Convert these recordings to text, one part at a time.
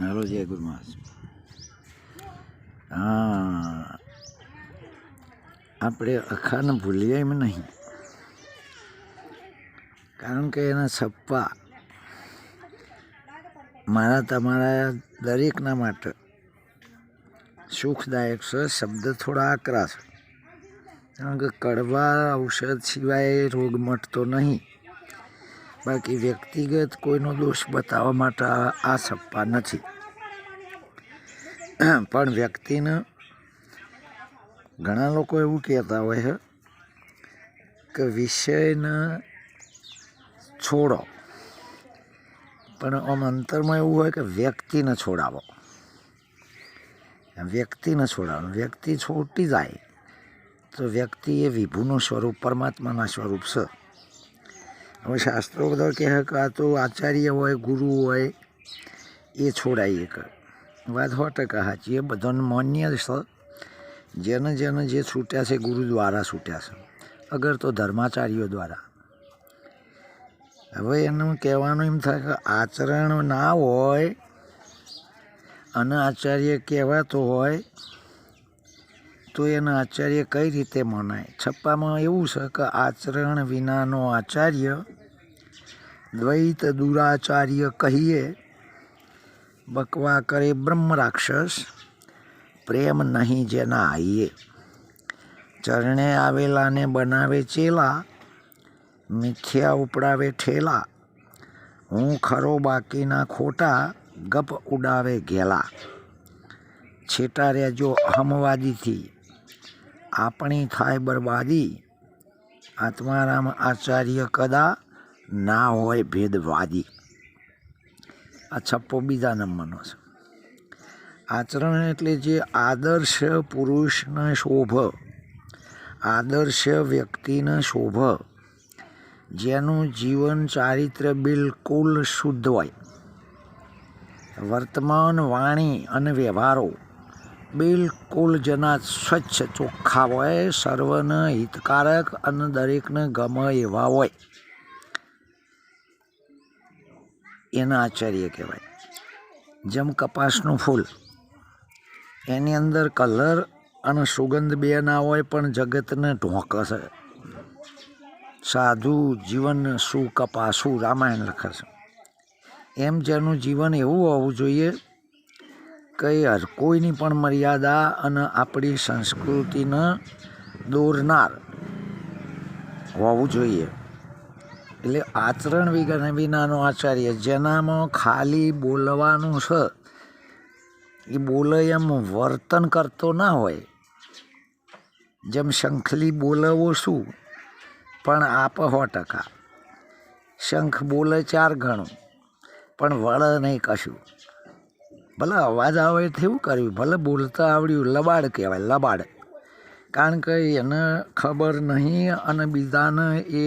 હાલો જય ગુરુ મહારાજ હા આપણે અખાને ભૂલીએ એમ નહીં. કારણ કે એના છપ્પા મારા તમારા દરેકના માટે સુખદાયક છે. શબ્દ થોડા આકરા છે. કારણ કે કડવા ઔષધ સિવાય રોગ મટતો નહીં. બાકી વ્યક્તિગત કોઈનો દોષ બતાવવા માટે આ છપ્પા નથી. પણ વ્યક્તિને ઘણા લોકો એવું કહેતા હોય છે કે વિષયને છોડો. પણ આમ અંતરમાં એવું હોય કે વ્યક્તિને છોડાવો. વ્યક્તિને છોડાવો. વ્યક્તિ છોડતી જાય તો વ્યક્તિ એ વિભુનું સ્વરૂપ પરમાત્માના સ્વરૂપ છે. હવે શાસ્ત્રો બધા કહે કે તો આચાર્ય હોય, ગુરુ હોય, એ છોડાય એક. વાત સો ટકા સાચી એ બધાને માન્ય છે. જેને જેને જે છૂટ્યા છે ગુરુ દ્વારા છૂટ્યા છે. અગર તો ધર્માચાર્યો દ્વારા. હવે એનું કહેવાનું એમ થાય કે આચરણ ના હોય, અને આચાર્ય કહેવાતો હોય તો એના આચાર્ય કઈ રીતે મનાય? છપ્પામાં એવું છે કે આચરણ વિનાનો આચાર્ય દ્વૈત દુરાચાર્ય કહીએ, બકવા કરે બ્રહ્મ રાક્ષસ, પ્રેમ નહીં જેના આઈએ ચરણે આવેલાને બનાવે ચેલા, મિથ્યા ઉપડાવે ઠેલા. હું ખરો બાકીના ખોટા ગપ ઉડાવે ઘેલા. છેટા રહેજો અહમવાદીથી. આપણી થાય બરબાદી. આત્મારામ આચાર્ય કદા ના હોય ભેદવાદી. આ છપ્પો બીજા નંબરનો છે. આચરણ એટલે જે આદર્શ પુરુષને શોભ, આદર્શ વ્યક્તિને શોભ, જેનું જીવન ચારિત્ર બિલકુલ શુદ્ધ હોય. વર્તમાન વાણી અને વ્યવહારો બિલકુલ જેના સ્વચ્છ ચોખ્ખા હોય, સર્વને હિતકારક અને દરેકને ગમે એવા હોય. એના આચાર્ય કહેવાય. જેમ કપાસનું ફૂલ. એની અંદર કલર અને સુગંધ બે ના હોય, પણ જગતને ઢોંકશે સાધુ જીવન શું કપાસું રામાયણ લખે છે. એમ જેનું જીવન એવું હોવું જોઈએ કે હર કોઈની પણ મર્યાદા અને આપણી સંસ્કૃતિને દોરનાર હોવું જોઈએ. એટલે આચરણ વિના વિનાનો આચાર્ય જેનામાં ખાલી બોલવાનું છે, એ બોલે એમ વર્તન કરતો ના હોય. જેમ શંખલી બોલવો શું? પણ આપ સો ટકા. શંખ બોલે ચાર ગણું, પણ વળે નહીં કશું. ભલે અવાજ આવે એવું કર્યું ભલે બોલતા આવડ્યું, લબાડ કહેવાય, લબાડ. કારણ કે એને ખબર નહીં અને બીજાને એ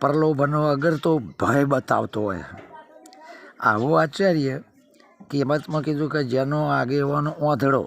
પ્રલોભનો અગર તો ભય બતાવતો હોય. આવો આચાર્ય કિંમતમાં કીધું કે જેનો આગેવાનો ઓંધળો,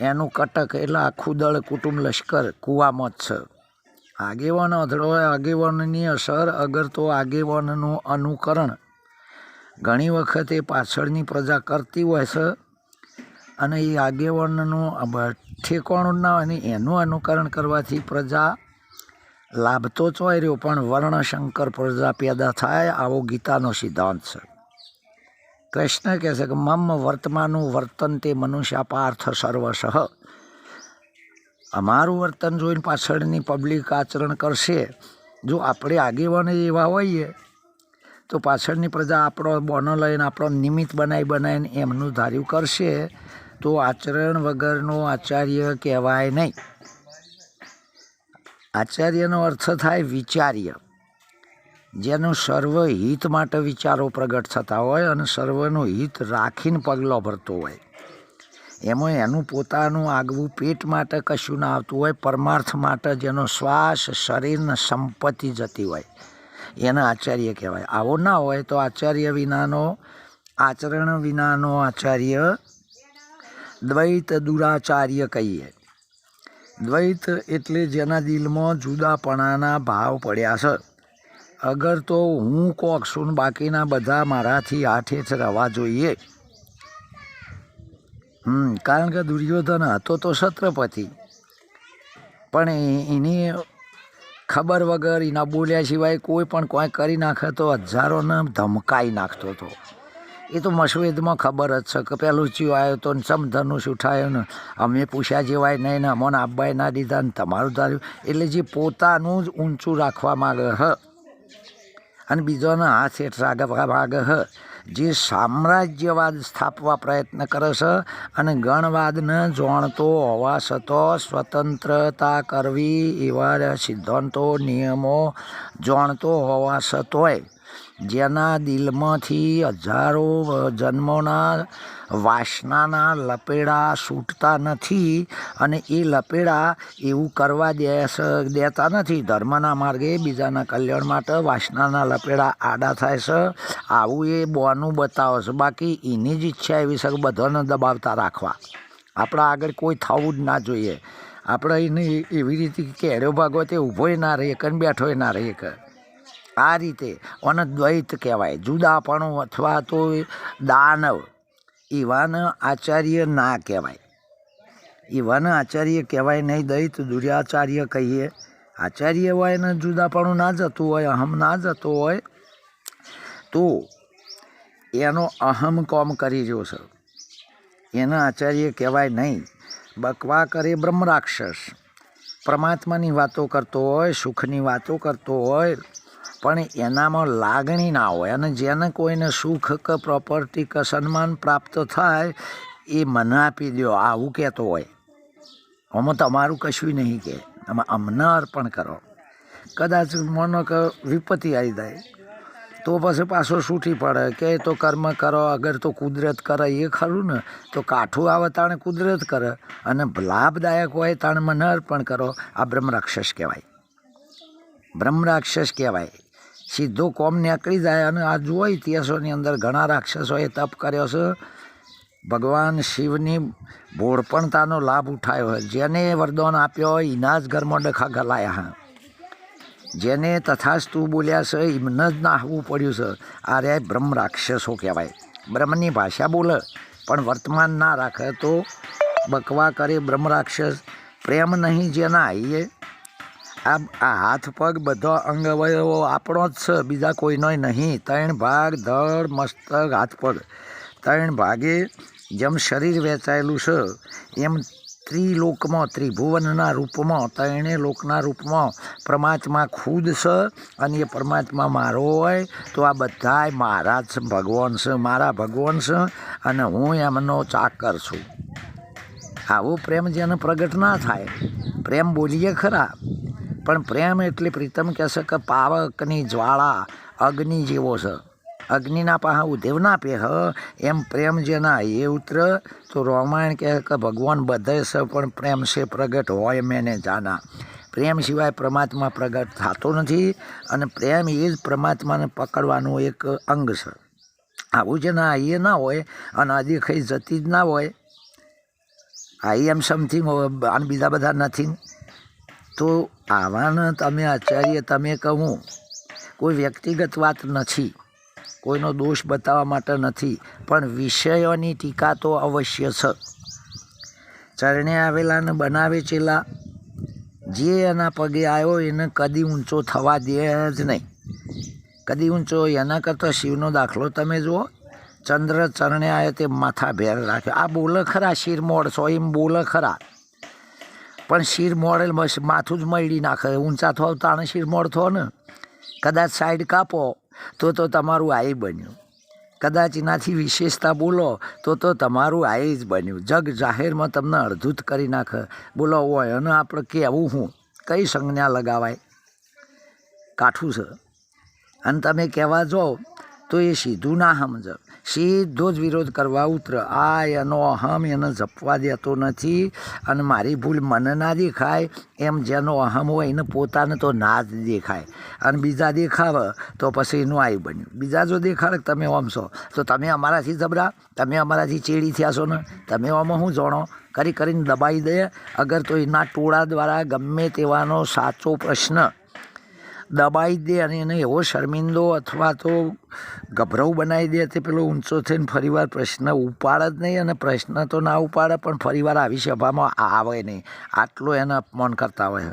એનું કટક એટલે આખું દળ, કુટુંબ, લશ્કર કૂવામાં જ છે. આગેવાન અધડો આગેવાનની અસર, અગર તો આગેવાનનું અનુકરણ ઘણી વખત એ પાછળની પ્રજા કરતી હોય છે અને એ આગેવાનનું ઠેકાણું ના હોય એનું અનુકરણ કરવાથી પ્રજા લાભ તો ચોય રહ્યો. પણ વર્ણશંકર પ્રજા પેદા થાય આવો ગીતાનો સિદ્ધાંત છે. કૃષ્ણ કહે છે કે મમ વર્તમાનું વર્તન તે મનુષ્ય પાર્થ સર્વશ. અમારું વર્તન જોઈને પાછળની પબ્લિક આચરણ કરશે. જો આપણે આગેવાને એવા હોઈએ તો પાછળની પ્રજા આપણો બોનો લઈને આપણો નિમિત્ત બનાવી બનાવીને એમનું ધાર્યું કરશે, તો આચરણ વગરનો આચાર્ય કહેવાય નહીં. આચાર્યનો અર્થ થાય વિચાર્ય. જેનું સર્વ હિત માટે વિચારો પ્રગટ થતા હોય અને સર્વનું હિત રાખીને પગલો ભરતો હોય. એમાં એનું પોતાનું આગવું પેટ માટે કશું ના આવતું હોય, પરમાર્થ માટે જેનો શ્વાસ શરીરને સંપત્તિ જતી હોય. એને આચાર્ય કહેવાય. આવો ના હોય તો આચાર્ય વિનાનો, આચરણ વિનાનો આચાર્ય દ્વૈત દુરાચાર્ય કહીએ. દ્વૈત એટલે જેના દિલમાં જુદાપણાના ભાવ પડ્યા છે. અગર તો હું કોક છું બાકીના બધા મારાથી આઠે જ રહેવા જોઈએ. હમ, કારણ કે દુર્યોધન હતો તો છત્રપતિ પણ એની ખબર વગર એના બોલ્યા સિવાય કોઈ પણ કોઈ કરી નાખે તો હજારોને ધમકાઈ નાખતો હતો. એ તો મશવેદમાં ખબર જ છે કે પેલું ચિયો આવ્યો તો ને સમધનુષ ઉઠાયો ને અમે પૂછ્યા જેવાય નહીં ને અમોને આબાઈ ના દીધા ને તમારું ધાર્યું. એટલે જે પોતાનું જ ઊંચું રાખવા માગે હ. અને બીજોને હાથ હેઠ રાખવા માગે હ. જે સામ્રાજ્યવાદ સ્થાપવા પ્રયત્ન કરે છે અને ગણવાદને જાણતો હોવા છતાં સ્વતંત્રતા કરવી એવા સિદ્ધાંતો, નિયમો જાણતો હોવા છતાંય જેના દિલમાંથી હજારો જન્મોના વાસનાના લપેડા છૂટતા નથી અને એ લપેડા એવું કરવા દે દેતા નથી. ધર્મના માર્ગે બીજાના કલ્યાણ માટે વાસનાના લપેડા આડા થાય છે. આવું એ બોનું બતાવે છે. બાકી એની જ ઈચ્છા એવી છે બધાને દબાવતા રાખવા. આપણા આગળ કોઈ થવું જ ના જોઈએ. આપણે એને એવી રીતે કેળ્યો ભાગો તે ઊભોય ના રહીએ કે બેઠોય ના રહીએ કે આ રીતે અનદ્વૈત કહેવાય. જુદાપણું અથવા તો દાનવ. એવાને આચાર્ય ના કહેવાય. એવાને આચાર્ય કહેવાય નહીં, દૈત દુર્યાચાર્ય કહીએ. આચાર્ય હોય ને જુદાપણું ના જતું હોય, અહમ ના જતો હોય, તો એનો અહમ કોમ કરી રહ્યો છે. એના આચાર્ય કહેવાય નહીં. બકવા કરે બ્રહ્મરાક્ષસ. પરમાત્માની વાતો કરતો હોય, સુખની વાતો કરતો હોય પણ એનામાં લાગણી ના હોય અને જેને કોઈને સુખ કે પ્રોપર્ટી કે સન્માન પ્રાપ્ત થાય, એ મને આપી દો આવું કહેતો હોય. આમાં તમારું કશું નહીં કહે આમાં અમને અર્પણ કરો. કદાચ મનો કે વિપત્તિ આવી જાય, તો પછી પાછો છૂટી પડે કે તો કર્મ કરો, અગર તો કુદરત કરે, એ ખરું ને. તો કાઠું આવે તાણે કુદરત કરે. અને લાભદાયક હોય તાણે મને અર્પણ કરો. આ બ્રહ્મરાક્ષસ કહેવાય. બ્રહ્મરાક્ષસ કહેવાય. સીધો કોમ નીકળી જાય અને આ જુઓ ઇતિહાસોની અંદર ઘણા રાક્ષસોએ તપ કર્યો છે. ભગવાન શિવની ભોળપણતાનો લાભ ઉઠાયો હોય જેને વરદાન આપ્યો હોય એના જ ઘરમાં ડખા ગલાયા હા. જેને તથાસ્તુ બોલ્યા છે એમને જ નાહવું પડ્યું છે. આ રે બ્રહ્મ રાક્ષસો કહેવાય. બ્રહ્મની ભાષા બોલે, પણ વર્તમાન ના રાખે તો બકવા કરે બ્રહ્મ રાક્ષસ. પ્રેમ નહીં જેના આઈએ આ આ હાથ પગ બધો અંગ અવયવો આપણો જ છે, બીજા કોઈનો નહીં. ત્રણ ભાગ, ધડ, મસ્તક, હાથ પગ. ત્રણ ભાગે જેમ શરીર વેચાયેલું છે, એમ ત્રિલોકમાં, ત્રિભુવનના રૂપમાં ત્રણે લોકના રૂપમાં પરમાત્મા ખુદ છે અને એ પરમાત્મા મારો હોય, તો આ બધાય મારા જ ભગવાન છે, મારા ભગવાન છે અને હું એમનો ચાકર છું. આવો પ્રેમ જેને પ્રગટ ના થાય, પ્રેમ બોલીએ ખરા. પણ પ્રેમ એટલે પ્રીતમ કહેશે કે પાવકની જ્વાળા અગ્નિ જેવો છે. અગ્નિના પાહા પે હ, એમ પ્રેમ જેના એ ઉતર. તો રામાયણ કહે કે ભગવાન બધે છે પણ પ્રેમ છે પ્રગટ હોય મેને જાના. પ્રેમ સિવાય પરમાત્મા પ્રગટ થતો નથી અને પ્રેમ એ જ પરમાત્માને પકડવાનું એક અંગ છે. આવું જે ના એ ના હોય અને અદેખાઈ જતી જ ના હોય. આઈ એમ સમથિંગ અને બીજા બધા નથી. તો આવાને તમે આચાર્ય, તમે કહું, કોઈ વ્યક્તિગત વાત નથી, કોઈનો દોષ બતાવવા માટે નથી, પણ વિષયોની ટીકા તો અવશ્ય છે. ચરણે આવેલાને બનાવે ચેલા, જે એના પગે આવ્યો એને કદી ઊંચો થવા દે જ નહીં. કદી ઊંચો, એના કરતાં શિવનો દાખલો તમે જુઓ, ચંદ્ર ચરણે આવ્યો તે માથા ભેર રાખ્યો. આ બોલે ખરા શિર મોડશો એમ બોલે ખરા પણ શિર મોડેલ માથું જ મળી નાખે. ઊંચા થો, તાણે શિર મોડ થો ને, કદાચ સાઈડ કાપો, તો તો તમારું આઈ બન્યું. કદાચ એનાથી વિશેષતા બોલો, તો તો તમારું આઈ જ બન્યું. જગ જાહેરમાં તમને અડધૂત કરી નાખે. બોલો હોય અને આપણે કહેવું હું? કઈ સંજ્ઞા લગાવાય? કાઠું છે. અને તમે કહેવા જાઓ તો એ સીધું ના સમજ. સીધો જ વિરોધ કરવા ઉતર. આ એનો અહમ એને જપવા દેતો નથી અને મારી ભૂલ મને ના દેખાય. એમ જેનો અહમ હોય એને પોતાને તો ના જ દેખાય. અને બીજા દેખાવે તો પછી એનું આઈ બન્યું. બીજા જો દેખાડે તમે ઓમ તો તમે અમારાથી જબરા, તમે અમારાથી ચેડી થયા છો ને? તમે આમાં શું જાણો? કરી કરીને દબાઈ દે. અગર તો એના ટોળા દ્વારા ગમે તેવાનો સાચો પ્રશ્ન દબાઈ દે અને એને એવો શર્મિંદો અથવા તો ગભરાઉ બનાવી દે તે પેલો ઊંચો થઈને ફરીવાર પ્રશ્ન ઉપાડ જ નહીં અને પ્રશ્ન તો ના ઉપાડે, પણ ફરીવાર આવી સભામાં આવે નહીં. આટલું એને અપમાન કરતા હોય.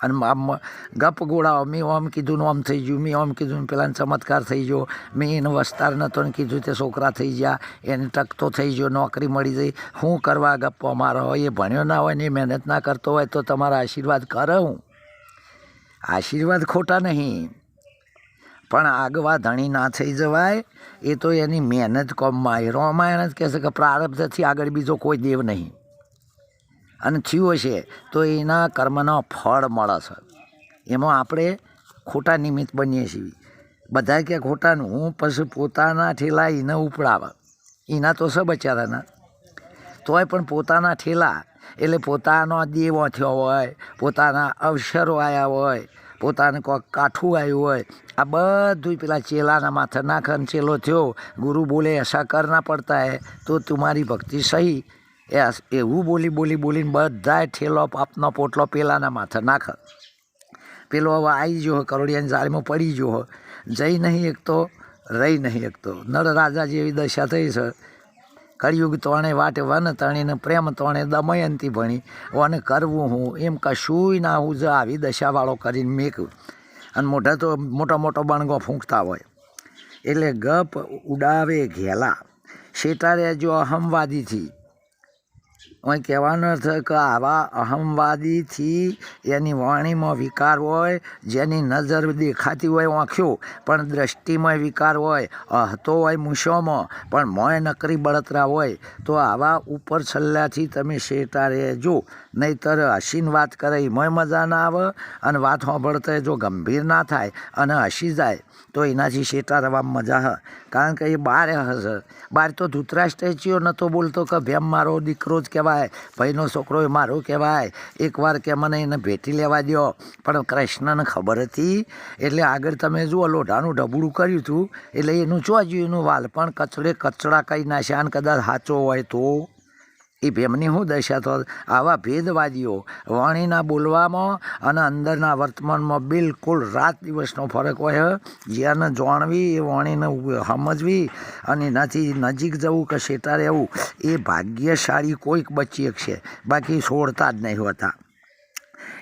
અને આમ ગપ ગોળાઓ મેં આમ કીધું ને આમ થઈ ગયું, મેં આમ કીધું ને પેલાને ચમત્કાર થઈ ગયો, મેં એનો વસ્તાર નહોતો ને કીધું તે છોકરા થઈ ગયા, એને ટકતો થઈ ગયો, નોકરી મળી જઈ શું કરવા ગપ્પો મારો હોય એ ભણ્યો ના હોય ને એ મહેનત ના કરતો હોય તો તમારા આશીર્વાદ કરે હું. આશીર્વાદ ખોટા નહીં. પણ આગવા ધણી ના થઈ જવાય, એ તો એની મહેનત કોમમાં આવે રામાયણ જ કહેશે કે પ્રારબ્ધથી આગળ બીજો કોઈ દેવ નહીં. અને થયું હશે તો એના કર્મનો ફળ મળે છે. એમાં આપણે ખોટા નિમિત્ત બનીએ છીએ. બધા કે ખોટાનું, હું પછી પોતાના ઠેલા એને ઉપડાવે. એના તો છે બચારાના. તોય પણ પોતાના ઠેલા એટલે પોતાનો દેવો થયો હોય, પોતાના અવસરો આવ્યા હોય, પોતાને કોઈક કાઠું આવ્યું હોય, આ બધું પેલા ચેલાના માથે નાખન ચેલો થયો. ગુરુ બોલે, એસા કરના પડતા હે તો તમારી ભક્તિ સહી. એ એવું બોલી બોલી બોલીને બધાએ ઠેલો પાપનો પોટલો પેલાના માથે નાખે. પેલો હવે આવી જો કરોડિયાની જાળીમાં પડી ગયો જઈ નહીં એક તો રહી નહીં એક તો નર રાજા જેવી દશા થઈ છે. કળિયુગ તોણે વાટે વન તણીને પ્રેમ તોણે દમયંતી ભણી, વન કરવું હું, એમ કશુંય ના હું જ આવી દશાવાળો કરીને મેકું. અને મોઢા તો મોટો મોટો બણગો ફૂંકતા હોય. એટલે ગપ ઉડાવે ઘેલા. શેટારે જો અહમવાદીથી અહીં કહેવાનો અર્થ કે આવા અહમવાદીથી એની વાણીમાં વિકાર હોય, જેની નજર દેખાતી હોય આંખ્યો પણ દ્રષ્ટિમાં વિકાર હોય હતો હોય મૂછોમાં, પણ મોય નકરી બળતરા હોય, તો આવા ઉપર છલ્લાથી તમે શેટા રહેજો. નહીતર હસીને વાત કરે, એમાંય મજા ના આવે, અને વાત સાંભળતા જો ગંભીર ના થાય, અને હસી જાય, તો એનાથી શેટા રહેવામાં મજા હ. કારણ કે એ બાર હશે. બાર તો ધૂતરાષ્ટ્ર ચિયો નહોતો બોલતો કે ભેમ મારો દીકરો જ કહેવાય. ભાઈનો છોકરો એ મારો કહેવાય. એકવાર કે મને એને ભેટી લેવા દો પણ કૃષ્ણને ખબર હતી. એટલે આગળ તમે જુઓ, લોઢાનું ઢબુડું કર્યું હતું એટલે એનું ચોજ્યું એનું વાલ પણ કચડે કચડા કહી નાખ્યા અને કદાચ સાચો હોય તો. એ ભેમની શું દશા તો આવા ભેદવાદીઓ વાણીના બોલવામાં અને અંદરના વર્તમાનમાં બિલકુલ રાત દિવસનો ફરક હોય, જ્યાંને જાણવી એ વાણીને સમજવી અને એનાથી નજીક જવું કે શેટા રહેવું એ ભાગ્યશાળી કોઈક બચી છે બાકી છોડતા જ નહીં હોતા.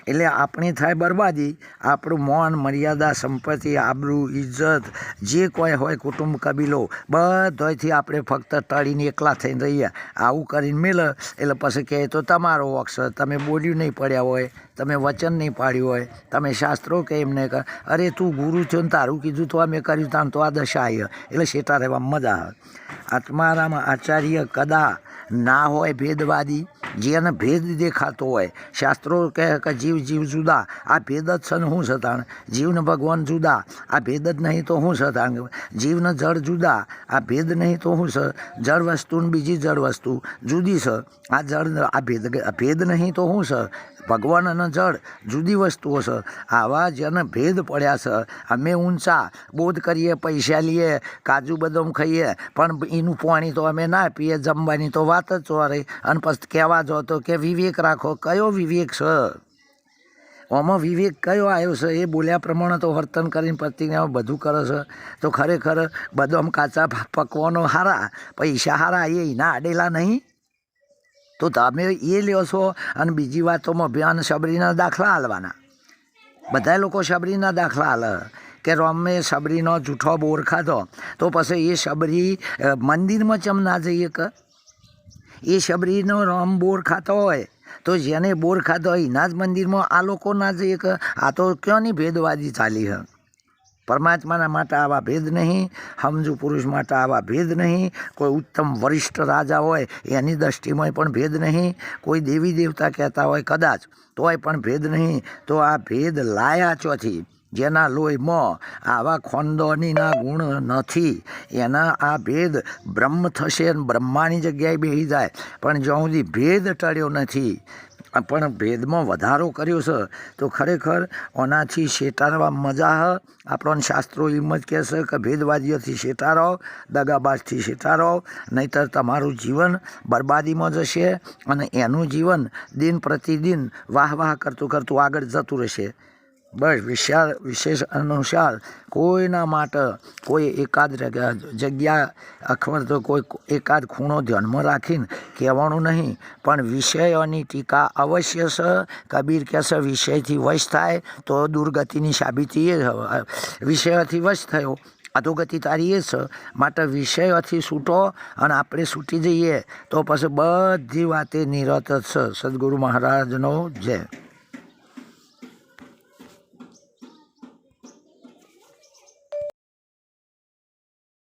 એટલે આપણી થાય બરબાદી, આપણું મૌન, મર્યાદા, સંપત્તિ, આબરૂ ઇજ્જત જે કોઈ હોય કુટુંબ, કબીલો બધોથી આપણે ફક્ત ટળીને એકલા થઈને રહીએ. આવું કરીને મેલ, એટલે પછી કહે, તો તમારો અક્ષર, તમે બોલ્યું નહીં પડ્યા હોય, તમે વચન નહીં પાડ્યું હોય, તમે શાસ્ત્રો કે એમને અરે, તું ગુરુ છો ને તારું કીધું તો અમે કર્યું, તાન તો આ દશા એટલે શેટા રહેવા મજા આવે. આત્મારામ આચાર્ય કદા ના હોય ભેદવાદી, જેને ભેદ દેખાતો હોય. શાસ્ત્રો કહે કે જીવ જીવ જુદા. આ ભેદ જ છે ને શું છે તાણ જીવને ભગવાન જુદા. આ ભેદ જ નહીં તો શું છે તાણ જીવને જળ જુદા. આ ભેદ નહીં તો શું છે જળ વસ્તુ ને બીજી જળ વસ્તુ જુદી છે. આ જળ આ ભેદ ભેદ નહીં તો શું છે ભગવાન અને જળ જુદી વસ્તુઓ છે. આવા જેને ભેદ પડ્યા છે. અમે ઊંચા, બોધ કરીએ, પૈસા લઈએ, કાજુ બદામ ખાઈએ, પણ એનું પાણી તો અમે ના પીએ, જમવાની તો વાત જ ચોરે. અને પછી કહેવા જો તો કે, વિવેક રાખો, કયો વિવેક છે? આમાં વિવેક કયો આવ્યો છે? એ બોલ્યા પ્રમાણે તો વર્તન કરીને પ્રતિજ્ઞા બધું કરે છે. તો ખરેખર બધો આમ કાચા પકવાનો હારા, પૈસા હારા, એ એના આડેલા નહીં? તો તમે એ લ્યો છો અને બીજી વાતોમાં ભ્યાન શબરીના દાખલા હાલવાના બધા લોકો શબરીના દાખલા હાલે કે, રમે શબરીનો જૂઠો બોર ખાધો. તો પછી એ શબરી મંદિરમાં ચમ ના જઈએ કે? એ શબરીનો રમ બોર ખાતો હોય, તો જેને બોર ખાધો હોય, એના જ મંદિરમાં આ લોકોના જ એક, આ તો ક્યાંની ભેદવાદી ચાલી હ? પરમાત્માના માટે આવા ભેદ નહીં સમજુ પુરુષ માટે આવા ભેદ નહીં, કોઈ ઉત્તમ વરિષ્ઠ રાજા હોય, એની દ્રષ્ટિમાં પણ ભેદ નહીં, કોઈ દેવી દેવતા કહેતા હોય કદાચ, તોય પણ ભેદ નહીં, તો આ ભેદ લાયા ચોથી. જેના લોહીમાં આવા ખોંદોનીના ગુણ નથી. એના આ ભેદ બ્રહ્મ થશે અને બ્રહ્માની જગ્યાએ બેસી જાય. પણ જ્યાં સુધી ભેદ ટળ્યો નથી, પણ ભેદમાં વધારો કર્યો છે, તો ખરેખર ઓનાથી શેટારવા મજા હ. આપણને શાસ્ત્રો એમ જ કહેશે કે ભેદવાદીઓથી શેટારો દગાબાજથી શેટારો નહીતર તમારું જીવન બરબાદીમાં જશે અને એનું જીવન દિન પ્રતિદિન વાહ વાહ કરતું કરતું આગળ જતું રહેશે. બસ વિશાળ, વિશેષ અનુસાર કોઈના માટે કોઈ એકાદ જગ્યા અથવા તો કોઈ એકાદ ખૂણો ધ્યાનમાં રાખીને કહેવાનું નહીં. પણ વિષયોની ટીકા અવશ્ય છે કબીર કહે છે વિષયથી વશ થાય તો દુર્ગતિની સાબિતી એ. વિષયોથી વશ થયો, અધોગતિ તારી એ છે માટે વિષયોથી છૂટો અને આપણે છૂટી જઈએ તો પછી બધી વાતે નિરત છે સદગુરુ મહારાજનો જય.